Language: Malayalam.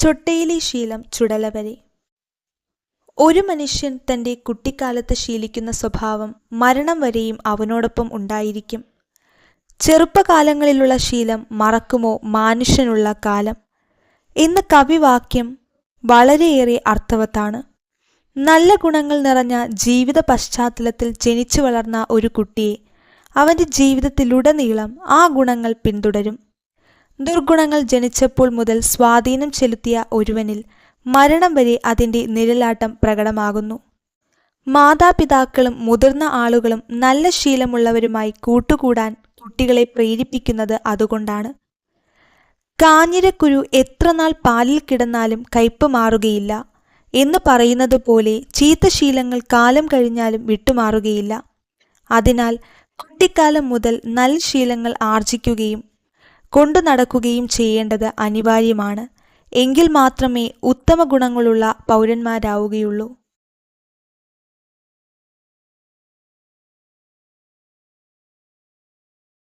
ചൊട്ടയിലെ ശീലം ചുടല വരെ ഒരു മനുഷ്യൻ തന്റെ കുട്ടിക്കാലത്ത് ശീലിക്കുന്ന സ്വഭാവം മരണം വരെയും അവനോടൊപ്പം ഉണ്ടായിരിക്കും. ചെറുപ്പകാലങ്ങളിലുള്ള ശീലം മറക്കുമോ മാനുഷ്യനുള്ള കാലം? എന്ന കവിവാക്യം വളരെയേറെ അർത്ഥവത്താണ്. നല്ല ഗുണങ്ങൾ നിറഞ്ഞ ജീവിത പശ്ചാത്തലത്തിൽ ജനിച്ചു വളർന്ന ഒരു കുട്ടിയെ അവന്റെ ജീവിതത്തിലുടനീളം ആ ഗുണങ്ങൾ പിന്തുടരും. ദുർഗുണങ്ങൾ ജനിച്ചപ്പോൾ മുതൽ സ്വാധീനം ചെലുത്തിയ ഒരുവനിൽ മരണം വരെ അതിന്റെ നിഴലാട്ടം പ്രകടമാകുന്നു. മാതാപിതാക്കളും മുതിർന്ന ആളുകളും നല്ല ശീലമുള്ളവരുമായി കൂട്ടുകൂടാൻ കുട്ടികളെ പ്രേരിപ്പിക്കുന്നത് അതുകൊണ്ടാണ്. കാഞ്ഞിരക്കുരു എത്രനാൾ പാലിൽ കിടന്നാലും കയ്പ് മാറുകയില്ല എന്ന് പറയുന്നത് പോലെ ചീത്തശീലങ്ങൾ കാലം കഴിഞ്ഞാലും വിട്ടുമാറുകയില്ല. അതിനാൽ കുട്ടിക്കാലം മുതൽ നല്ല ശീലങ്ങൾ ആർജിക്കുകയും കൊണ്ടു നടക്കുകയും ചെയ്യേണ്ടത് അനിവാര്യമാണ്. എങ്കിൽ മാത്രമേ ഉത്തമ ഗുണങ്ങളുള്ള പൗരന്മാരാവുകയുള്ളൂ.